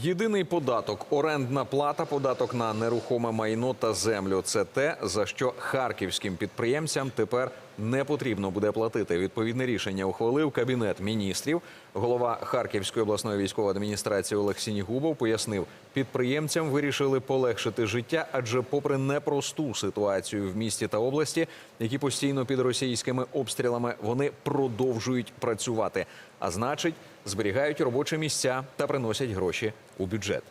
Єдиний податок орендна плата, податок на нерухоме майно та землю. Це те, за що харківським підприємцям тепер не потрібно буде платити. Відповідне рішення ухвалив кабінет міністрів. Голова Харківської обласної військової адміністрації Олег Сінігубов пояснив, підприємцям вирішили полегшити життя, адже, попри непросту ситуацію в місті та області, які постійно під російськими обстрілами, вони продовжують працювати. А значить, зберігають робочі місця та приносять гроші у бюджет.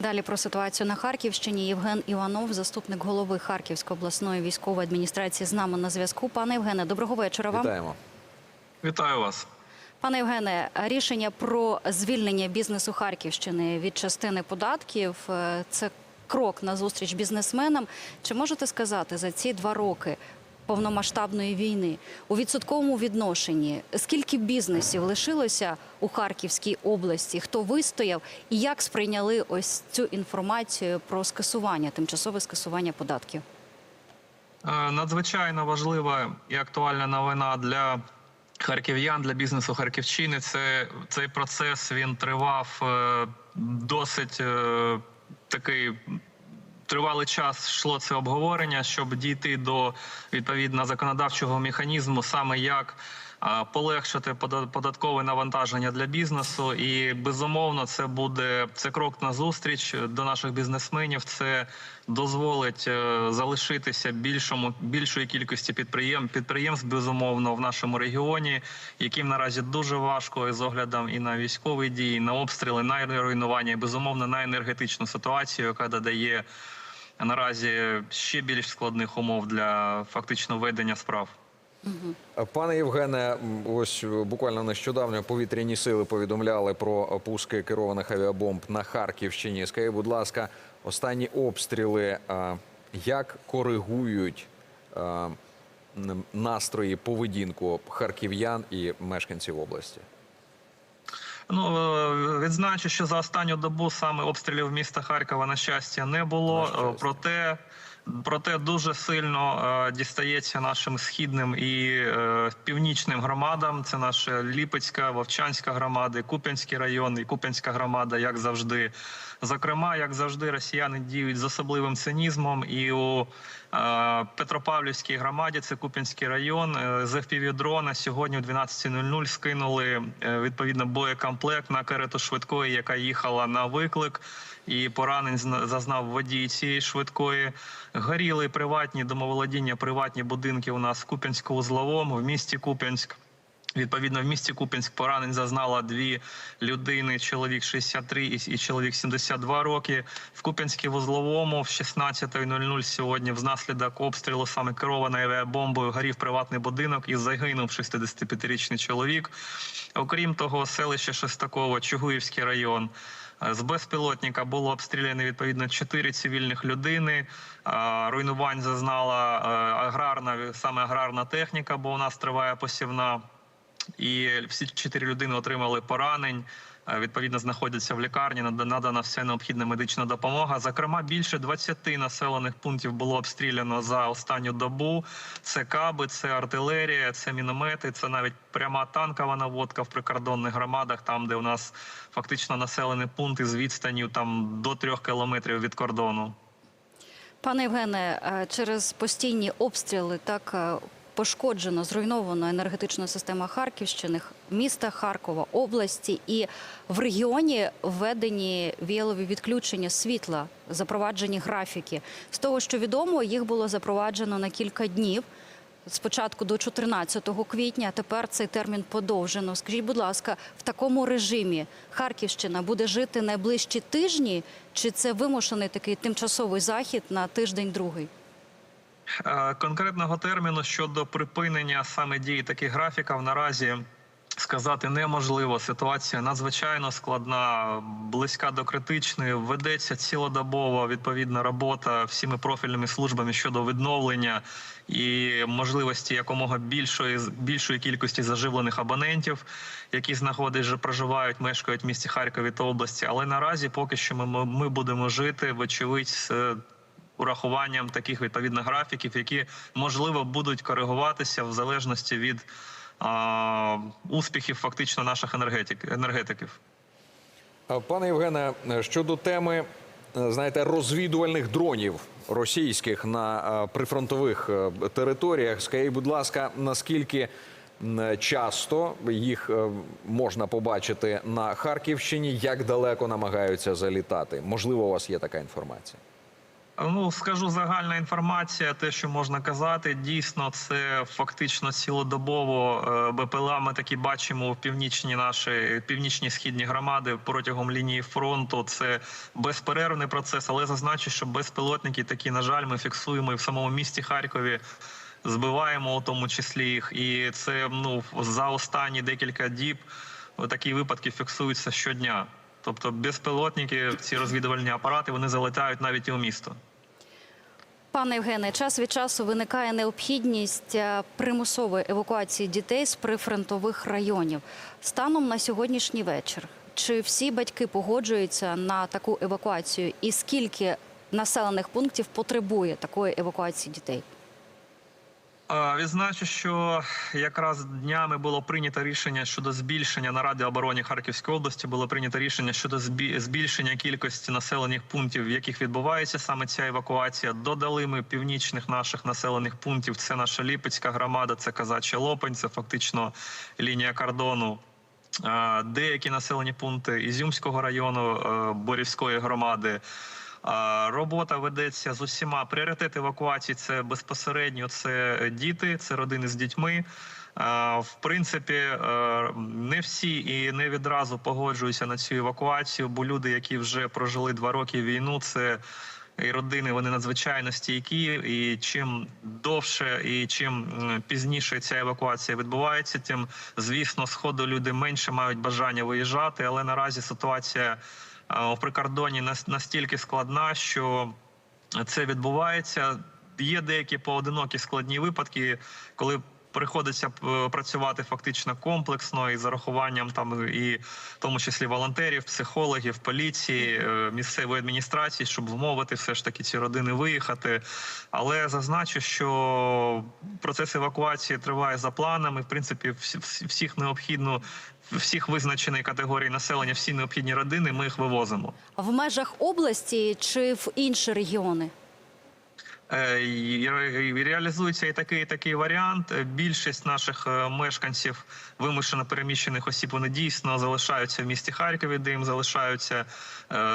Далі про ситуацію на Харківщині. Євген Іванов, заступник голови Харківської обласної військової адміністрації, з нами на зв'язку. Пане Євгене, доброго вечора вам. Вітаємо. Вітаю вас. Пане Євгене, рішення про звільнення бізнесу Харківщини від частини податків е, це крок на зустріч бізнесменам. Чи можете сказати за ці два роки повномасштабної війни у відсотковому відношенні скільки бізнесів лишилося у Харківській області? Хто вистояв і як сприйняли ось цю інформацію про скасування, тимчасове скасування податків? Е, Надзвичайно важлива і актуальна новина для харків'ян, для бізнесу Харківщини. Це цей процес він тривав е, досить е, такий. Тривалий час йшло це обговорення, щоб дійти до відповідно законодавчого механізму, саме як полегшити пода- податкове навантаження для бізнесу. І безумовно, це буде це крок на зустріч до наших бізнесменів. Це дозволить е, залишитися більшому більшої кількості підприєм підприємств, безумовно, в нашому регіоні, яким наразі дуже важко з оглядом і на військові дії, і на обстріли, на руйнування, і безумовно на енергетичну ситуацію, яка додає наразі ще більш складних умов для фактично ведення справ. Пане Євгене, ось буквально нещодавно повітряні сили повідомляли про пуски керованих авіабомб на Харківщині. Скажіть, будь ласка, останні обстріли як коригують настрої, поведінку харків'ян і мешканців області? Ну е, відзначу, що за останню добу саме обстрілів міста Харкова на щастя не було. Щастя. Проте проте дуже сильно е, дістається нашим східним і е, північним громадам. Це наша Ліпецька, Вовчанська громади, Куп'янський район і Куп'янська громада, як завжди. Зокрема, як завжди, росіяни діють з особливим цинізмом і у е, Петропавлівській громаді, це Куп'янський район, е, з FPV-дрона сьогодні о 12.00 скинули е, відповідно боєкомплект на карету швидкої, яка їхала на виклик. І поранень зна- зазнав водій цієї швидкої. Горіли приватні домоволодіння, приватні будинки у нас в Куп'янську-Узловому, в місті Куп'янськ. Відповідно, в місті Куп'янськ поранень зазнала дві людини: чоловік 63 і, чоловік 72 роки. В Куп'янській вузловому в 16.00 сьогодні, внаслідок обстрілу саме керованою авіабомбою, горів приватний будинок і загинув 65-річний чоловік. Окрім того, селище Шестаково, Чугуївський район. З безпілотника було обстріляно відповідно чотири цивільних людини. Руйнувань зазнала е, аграрна саме аграрна техніка, бо у нас триває посівна. І всі чотири людини отримали поранень. е, Відповідно, знаходяться в лікарні. Надана вся необхідна медична допомога. Зокрема, більше 20 населених пунктів було обстріляно за останню добу. Це каби, це артилерія, це міномети, це навіть пряма танкова наводка в прикордонних громадах, там де у нас фактично населений пункт із відстанню там до трьох кілометрів від кордону. Пане Євгене, е, через постійні обстріли так е, пошкоджено, зруйновано енергетична система Харківщини, міста Харкова, області і в регіоні введені віялові відключення світла, запроваджені графіки. З того, що відомо, їх було запроваджено на кілька днів. Спочатку до 14 квітня, а тепер цей термін подовжено. Скажіть, будь ласка, в такому режимі Харківщина буде жити найближчі тижні, чи це вимушений такий тимчасовий захід на тиждень другий? Е, Конкретного терміну щодо припинення саме дії таких графіків наразі сказати неможливо. Ситуація надзвичайно складна, близька до критичної. Ведеться цілодобово відповідна робота всіми профільними службами щодо відновлення і можливості якомога більшої більшої кількості заживлених абонентів, які знаходять, проживають, мешкають в місті Харкові та області. Але наразі поки що ми, ми будемо жити, вочевидь, урахуванням таких відповідних графіків, які можливо будуть коригуватися в залежності від а, успіхів фактично наших енергетик, енергетиків. Пане Євгене, щодо теми, е, знаєте, розвідувальних дронів російських на прифронтових е, територіях, скажіть, будь ласка, наскільки часто їх е, можна побачити на Харківщині, як далеко намагаються залітати? Можливо, у вас є така інформація? Ну скажу загальна інформація. Те, що можна казати, дійсно це фактично цілодобово е, БПЛА. Ми такі бачимо в північні наші північні східні громади протягом лінії фронту. Це безперервний процес, але зазначу, що безпілотники такі, на жаль, ми фіксуємо і в самому місті Харкові. Збиваємо у тому числі їх, і це ну за останні декілька діб такі випадки фіксуються щодня. Тобто безпілотники, ці розвідувальні апарати, вони залетають навіть і у місто. Пане Євгене, час від часу виникає необхідність е, примусової евакуації дітей з прифронтових районів. Станом на сьогоднішній вечір, чи всі батьки погоджуються на таку евакуацію, і скільки населених пунктів потребує такої евакуації дітей? Відзначу, що якраз днями було прийнято рішення щодо збільшення на Раді оборони Харківської області. Було прийнято рішення щодо збі- збільшення кількості населених пунктів, в яких відбувається саме ця евакуація. Додали ми північних наших населених пунктів. Це наша Ліпецька громада, це Казача Лопань, це фактично лінія кордону. Деякі населені пункти Ізюмського району е, Борівської громади. Робота ведеться з усіма. Пріоритет евакуації це безпосередньо це діти, це родини з дітьми. В принципі, е, не всі і не відразу погоджуються на цю евакуацію, бо люди, які вже прожили два роки війну, це і родини вони надзвичайно стійкі. І чим довше і чим пізніше ця евакуація відбувається, тим звісно, сходу люди менше мають бажання виїжджати. Але наразі ситуація в прикордоні нас- настільки складна, що це відбувається. Є деякі поодинокі складні випадки, коли приходиться е, працювати фактично комплексно і з зарахуванням там і в тому числі волонтерів, психологів, поліції, е, місцевої адміністрації, щоб вмовити все ж таки ці родини виїхати. Але зазначу, що процес евакуації триває за планами. В принципі, всі- всі- всіх необхідно. Всіх визначеної категорії населення, всі необхідні родини, ми їх вивозимо. В межах області чи в інші регіони? Е, Реалізується і такий і такий варіант. Е, Більшість наших е, мешканців вимушено переміщених осіб вони дійсно залишаються в місті Харкові, де їм залишаються,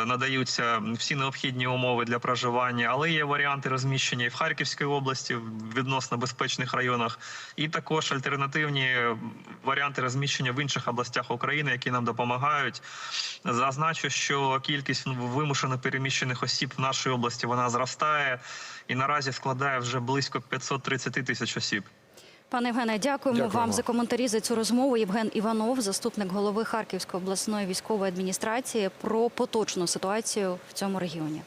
надаються всі необхідні умови для проживання. Але є варіанти розміщення і в Харківській області в відносно безпечних районах, і також альтернативні варіанти розміщення в інших областях України, які нам допомагають. Зазначу, що кількість вимушено переміщених осіб в нашій області вона зростає і наразі складає вже близько 530 тисяч осіб. Пане Євгене, дякуємо, Дякуємо. вам за коментарі за цю розмову. Євген Іванов, заступник голови Харківської обласної військової адміністрації, про поточну ситуацію в цьому регіоні.